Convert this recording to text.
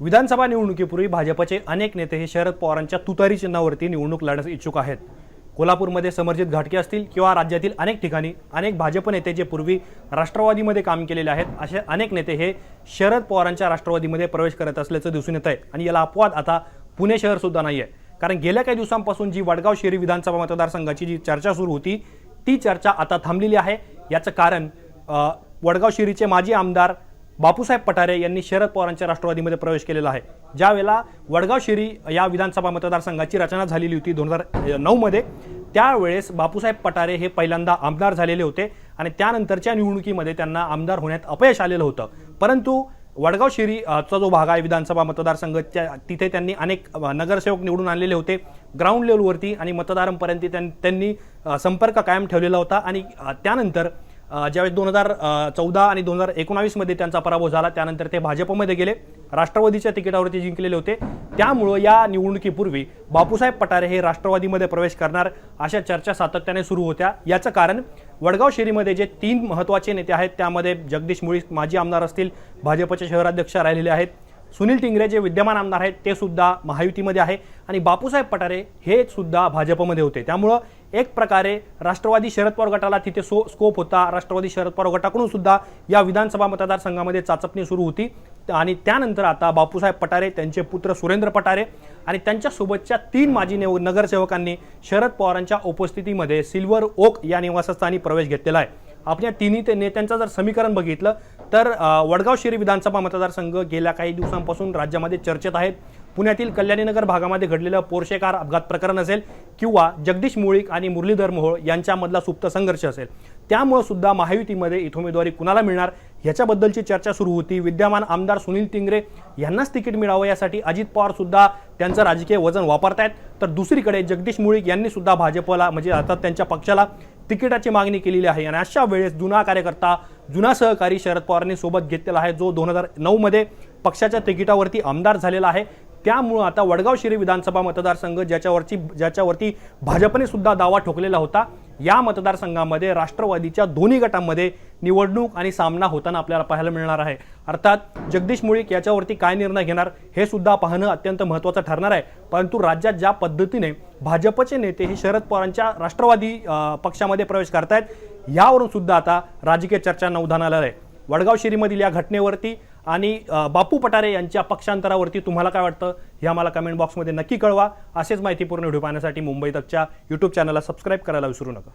विधानसभा निवडणुकीपूर्वी भाजपचे अनेक नेते हे शरद पवारांच्या तुतारी चिन्हावरती निवडणूक लढण्यास इच्छुक आहेत. कोल्हापूरमध्ये समर्जित घाटके असतील किंवा राज्यातील अनेक ठिकाणी अनेक भाजप नेते जे पूर्वी राष्ट्रवादीमध्ये काम केलेले आहेत असे अनेक नेते हे शरद पवारांच्या राष्ट्रवादीमध्ये प्रवेश करत असल्याचं दिसून येत आहे आणि याला अपवाद आता पुणे शहर सुद्धा नाही आहे कारण गेल्या काही दिवसांपासून जी वडगाव शेरी विधानसभा मतदारसंघाची जी चर्चा सुरू होती ती चर्चा आता थांबलेली आहे. याचं कारण वडगाव शिरीचे माजी आमदार बापूसाहेब पठारे यांनी शरद पवारांच्या राष्ट्रवादीमध्ये प्रवेश केलेला आहे. ज्यावेळेला वडगाव शिरी या विधानसभा मतदारसंघाची रचना झालेली होती दोन हजार नऊमध्ये त्यावेळेस बापूसाहेब पठारे हे पहिल्यांदा आमदार झालेले होते आणि त्यानंतरच्या निवडणुकीमध्ये त्यांना आमदार होण्यात अपयश आलेलं होतं. परंतु वडगाव शिरीचा जो भाग आहे विधानसभा मतदारसंघ त्या तिथे त्यांनी अनेक नगरसेवक निवडून आणलेले होते. ग्राउंड लेवलवरती आणि मतदारांपर्यंत त्यां- त्यांनी संपर्क कायम ठेवलेला होता आणि त्यानंतर ज्यावेळेस दोन हजार चौदा आणि दोन हजार एकोणावीसमध्ये त्यांचा पराभव झाला त्यानंतर ते भाजपमध्ये गेले. राष्ट्रवादीच्या तिकिटावरती जिंकलेले होते. त्यामुळं या निवडणुकीपूर्वी बापूसाहेब पठारे हे राष्ट्रवादीमध्ये प्रवेश करणार अशा चर्चा सातत्याने सुरू होत्या. याचं कारण वडगाव शेरीमध्ये जे तीन महत्त्वाचे नेते आहेत त्यामध्ये जगदीश मुळीस माजी आमदार असतील भाजपचे शहराध्यक्ष राहिलेले आहेत. सुनील टिंगरे जे विद्यमान आमदार आहेत ते सुद्धा महायुतीमध्ये आहे. आणि बापूसाहेब पठारे हे सुद्धा भाजपमध्ये होते. त्यामुळं एक प्रकारे राष्ट्रवादी शरद पवार गटाला तिथे सो स्कोप होता. राष्ट्रवादी शरद पवार गटाकडून सुद्धा या विधानसभा मतदारसंघामध्ये चाचपणी सुरू होती. आणि त्यानंतर आता बापूसाहेब पठारे त्यांचे पुत्र सुरेंद्र पठारे आणि त्यांच्यासोबतच्या तीन माजी नेव नगरसेवकांनी शरद पवारांच्या उपस्थितीमध्ये सिल्वर ओक या निवासस्थानी प्रवेश घेतलेला आहे. आपण या तिन्ही ते नेत्यांचं जर समीकरण बघितलं तर वडगाव शिरी विधानसभा मतदारसंघ गेल्या काही दिवसांपासून राज्यामध्ये चर्चेत आहेत. पुण्यातील कल्याणीनगर भागामध्ये घडलेलं पोर्शे कार अपघात प्रकरण असेल किंवा जगदीश मुळीक आणि मुरलीधर मोहोळ यांच्यामधला सुप्त संघर्ष असेल त्यामुळे सुद्धा महायुतीमध्ये इथं उमेदवारी कुणाला मिळणार? ह्याच्याबद्दलची चर्चा सुरू होती. विद्यमान आमदार सुनील तिंगरे यांनाच तिकीट मिळावं यासाठी अजित पवार सुद्धा त्यांचं राजकीय वजन वापरतायत. तर दुसरीकडे जगदीश मुळीक यांनी सुद्धा भाजपला म्हणजे अर्थात त्यांच्या पक्षाला तिकिटाची मागणी केलेली आहे. आणि अशा वेळेस जुना कार्यकर्ता जुना सहकारी शरद पवारांनी सोबत घेतलेला आहे जो दोन हजार नऊमध्ये पक्षाच्या तिकिटावरती आमदार झालेला आहे. त्यामुळं आता वडगाव शिरी विधानसभा मतदारसंघ ज्याच्यावरची ज्याच्यावरती भाजपने सुद्धा दावा ठोकलेला होता या मतदारसंघामध्ये राष्ट्रवादीच्या दोन्ही गटांमध्ये निवडणूक आणि सामना होताना आपल्याला पाहायला मिळणार आहे. अर्थात जगदीश मुळीक याच्यावरती काय निर्णय घेणार हे सुद्धा पाहणं अत्यंत महत्त्वाचं ठरणार आहे. परंतु राज्यात ज्या पद्धतीने भाजपचे नेते हे शरद पवारांच्या राष्ट्रवादी पक्षामध्ये प्रवेश करतायत यावरून सुद्धा आता राजकीय चर्चा उधाण आलं आहे. वडगाव शिरीमधील या घटनेवरती आणि बापू पठारे यांच्या पक्षांतरावरती तुम्हाला काय वाटतं? हे आम्हाला कमेंट बॉक्समध्ये नक्की कळवा. असेच माहितीपूर्ण व्हिडिओ पाहण्यासाठी मुंबई तकच्या यूट्यूब चॅनलला सबस्क्राईब करायला विसरू नका.